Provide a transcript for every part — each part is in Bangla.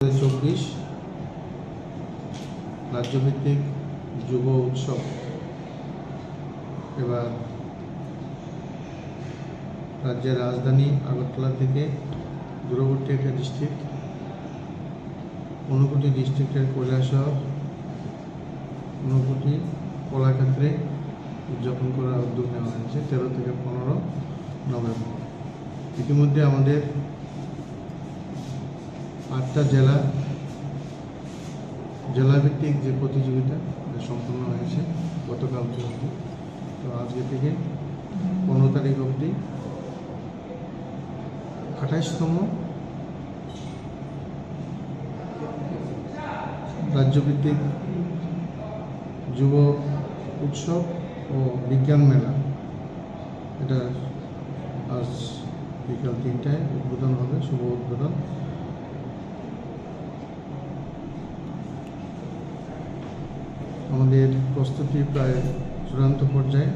চব্বিশ, রাজ্যভিত্তিক যুব উৎসব। এবার রাজ্যের রাজধানী আগরতলা থেকে দূরবর্তী একটা ডিস্ট্রিক্ট ঊনকোটি ডিস্ট্রিক্টের কৈলাসহর, ঊনকোটি কলাক্ষেত্রে উদযাপন করার উদ্যোগ নেওয়া হয়েছে তেরো থেকে পনেরো নভেম্বর। ইতিমধ্যে আমাদের আটটা জেলা, জেলাভিত্তিক যে প্রতিযোগিতা সম্পন্ন হয়েছে গতকাল পর্যন্ত তো আজকে থেকে পনেরো তারিখ অবধি আঠাইশতম রাজ্যভিত্তিক যুব উৎসব ও বিজ্ঞান মেলা। এটা আজ বিকাল তিনটায় উদ্বোধন হবে, শুভ উদ্বোধন। আমাদের প্রস্তুতি প্রায় চূড়ান্ত পর্যায়ে।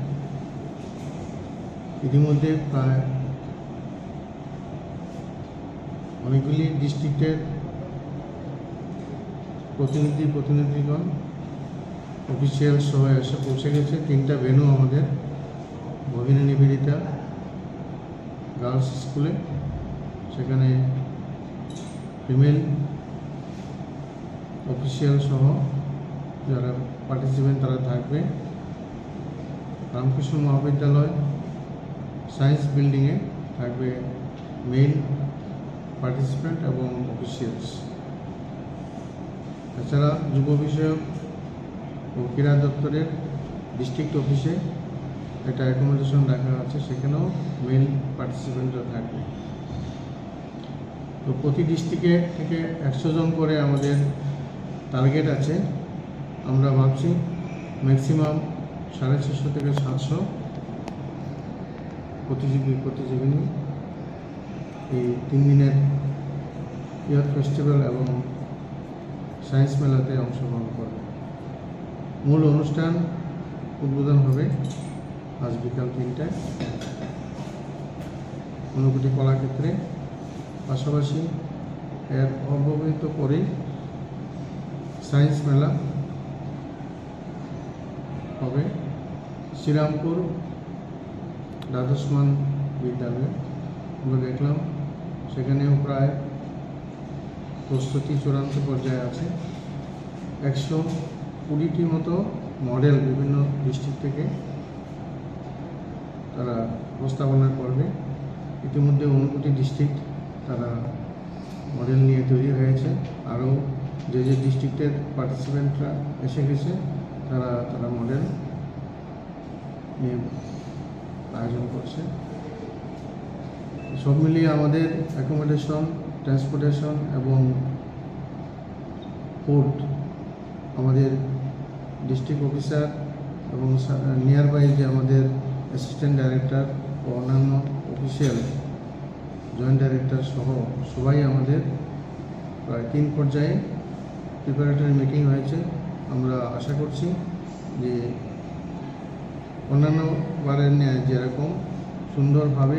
ইতিমধ্যে প্রায় অনেকগুলি ডিস্ট্রিক্টের প্রতিনিধি, প্রতিনিধিগণ, অফিসিয়াল সহ এসে পৌঁছে গেছে। তিনটা ভেনু আমাদের, ভগিনী নিবেদিতা গার্লস স্কুলে সেখানে ফিমেল অফিসিয়াল সহ যারা পার্টিসিপেন্ট তারা থাকবে। রামকৃষ্ণ মহাবিদ্যালয় সায়েন্স বিল্ডিংয়ে থাকবে মেল পার্টিসিপেন্ট এবং অফিসিয়ালস এছাড়া যুব বিষয়ক ও ক্রীড়া দপ্তরের ডিস্ট্রিক্ট অফিসে একটা অ্যাকোমোডেশন রাখা আছে, সেখানেও মেল পার্টিসিপেন্টরা থাকবে। তো প্রতি ডিস্ট্রিক্টে থেকে একশো জন করে আমাদের টার্গেট আছে। আমরা ভাবছি ম্যাক্সিমাম সাড়ে ছশো থেকে সাতশো প্রতিযোগী প্রতিযোগিনী এই তিন দিনের ইয়ার ফেস্টিভ্যাল এবং সায়েন্স মেলাতে অংশগ্রহণ করবে। মূল অনুষ্ঠান উদ্বোধন হবে আজ বিকাল তিনটায়। ঊনকোটি কলাক্ষেত্রে পাশাপাশি এর অব্যবহিত করেই সায়েন্স মেলা হবে। শ্রীরামপুর দ্বাদশমান বিদ্যালয়ে আমরা দেখলাম। সেখানেও প্রায় প্রস্তুতি চূড়ান্ত পর্যায়ে আছে। একশো কুড়িটির মতো মডেল বিভিন্ন ডিস্ট্রিক্ট থেকে তারা প্রস্তাবনা করবে। ইতিমধ্যে ঊনকোটি ডিস্ট্রিক্ট তারা মডেল নিয়ে তৈরি হয়েছে। আরও যে যে ডিস্ট্রিক্টের পার্টিসিপেন্টরা এসে গেছে তারা তারা মডেল নিয়ে আয়োজন করছে। সব মিলিয়ে আমাদের অ্যাকোমোডেশন ট্রান্সপোর্টেশন এবং পোর্ট আমাদের ডিস্ট্রিক্ট অফিসার এবং নিয়ার বাই যে আমাদের অ্যাসিস্ট্যান্ট ডাইরেক্টর ও অন্যান্য অফিসিয়াল জয়েন্ট ডাইরেক্টর সহ সবাই আমাদের প্রায় তিন পর্যায়ে প্রিপারেটরি মিটিং হয়েছে। আমরা আশা করছি যে অন্যান্য বারের ন্যায় যেরকম সুন্দরভাবে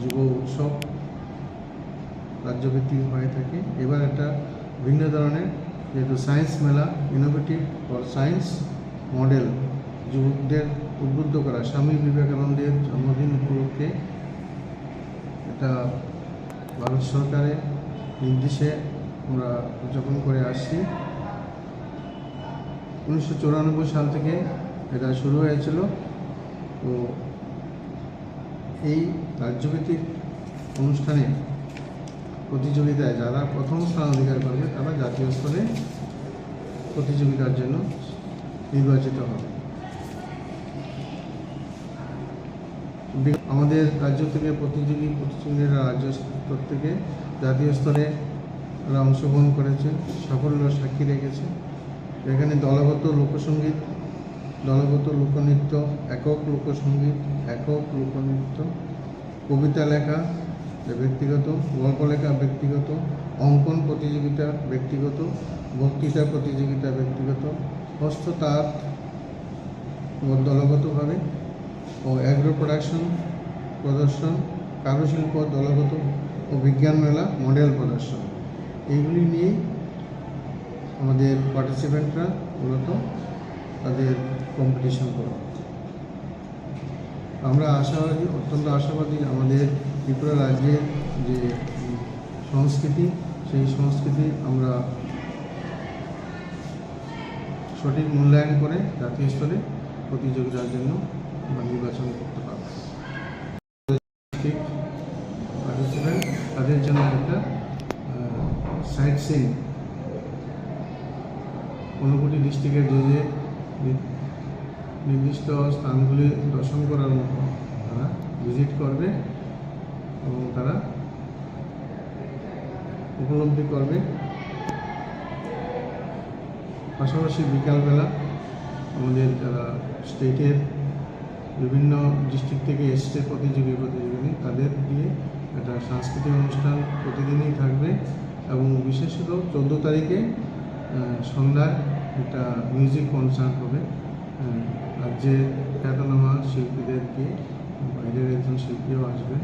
যুব উৎসব রাজ্যভিত্তিক হয়ে থাকে, এবার একটা ভিন্ন ধরনের যেহেতু সায়েন্স মেলা ইনোভেটিভ ফর সায়েন্স মডেল যুবকদের উদ্বুদ্ধ করা, স্বামী বিবেকানন্দের জন্মদিন উপলক্ষে এটা ভারত সরকারের নির্দেশে আমরা উদযাপন করে আসছি। উনিশশো চুরানব্বই সাল থেকে এটা শুরু হয়েছিল। তো এই রাজ্যভিত্তিক অনুষ্ঠানে প্রতিযোগিতায় যারা প্রথম স্থান অধিকার করবে, তারা জাতীয় স্তরে প্রতিযোগিতার জন্য নির্বাচিত হবে। আমাদের রাজ্য থেকে প্রতিযোগী প্রতিযোগীরা রাজ্য স্তর থেকে জাতীয় স্তরে তারা অংশগ্রহণ করেছে, সাফল্য সাক্ষী রেখেছে। এখানে দলগত লোকসঙ্গীত, দলগত লোকনৃত্য, একক লোকসঙ্গীত, একক লোকনৃত্য, কবিতা লেখা ব্যক্তিগত, গল্প লেখা ব্যক্তিগত, অঙ্কন প্রতিযোগিতা ব্যক্তিগত, বক্তৃতা প্রতিযোগিতা ব্যক্তিগত, হস্ততাঁত দলগতভাবে ও অ্যাগ্রো প্রোডাকশন প্রদর্শন, কারুশিল্প দলগত ও বিজ্ঞান মেলা, মডেল প্রদর্শন। এইগুলি নিয়েই আমাদের পার্টিসিপেন্টরা মূলত তাদের কম্পিটিশন করে আমরা আশাবাদী, অত্যন্ত আশাবাদী আমাদের ত্রিপুরা রাজ্যের যে সংস্কৃতি, সেই সংস্কৃতি আমরা সঠিক মূল্যায়ন করে জাতীয় স্তরে প্রতিযোগিতার জন্য নির্বাচন করতে পারব। পার্টিসিপেন্ট তাদের জন্য একটা সাইট সিন ঊনকোটি ডিস্ট্রিক্টের যে যে নির্দিষ্ট স্থানগুলি দর্শন করার মতো তারা ভিজিট করবে এবং তারা উপলব্ধি করবে। পাশাপাশি বিকালবেলা আমাদের যারা স্টেটের বিভিন্ন ডিস্ট্রিক্ট থেকে এসছে প্রতিযোগী প্রতিযোগিনী, তাদের দিয়ে একটা সাংস্কৃতিক অনুষ্ঠান প্রতিদিনই থাকবে এবং বিশেষত চোদ্দ তারিখে সন্ধ্যায় একটা মিউজিক কনসার্ট হবে। রাজ্যের খ্যাতনামা শিল্পীদের দিয়ে বাইরের একজন শিল্পীও আসবে।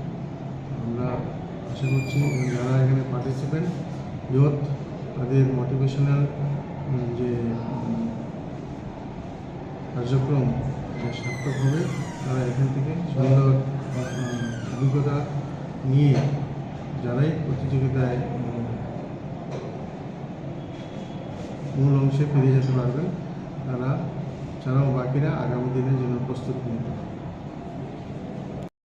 আমরা আশা করছি যারা এখানে পার্টিসিপেন্ট ইয়ত তাদের মোটিভেশনাল যে কার্যক্রম সার্থক হবে। তারা এখান থেকে সুন্দর অভিজ্ঞতা নিয়ে যারাই প্রতিযোগিতায় মূল অংশে ফিরে যেতে পারবেন। তারা ছাড়াও বাকিরা আগামী দিনের জন্য প্রস্তুত পারবে